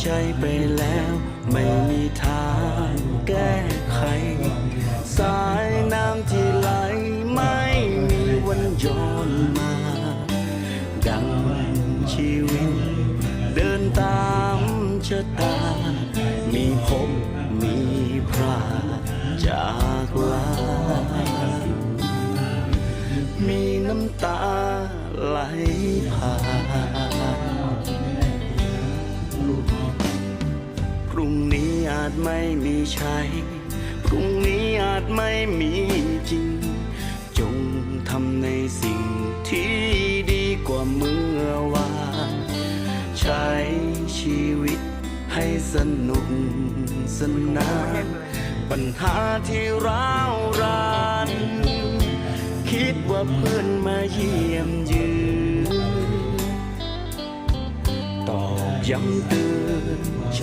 ใช้ไปแล้ว ไม่มีทางแก้ไข สายน้ำที่ไหลไม่มีวันย้อนมา ดังชีวิต เดินตามชะตา มีพบมีพราจากลา มีน้ำตาไหลผ่าน รุ่งนี้อาจไม่มีใช้พรุ่งนี้อาจไม่มีจริง จงทำในสิ่งที่ดีกว่าเมื่อวานใช้ชีวิตให้สนุกสนานปัญหาที่ร้าวรานคิดว่าเพื่อนมาเยี่ยมยืนตอกย้ำเตือนใจ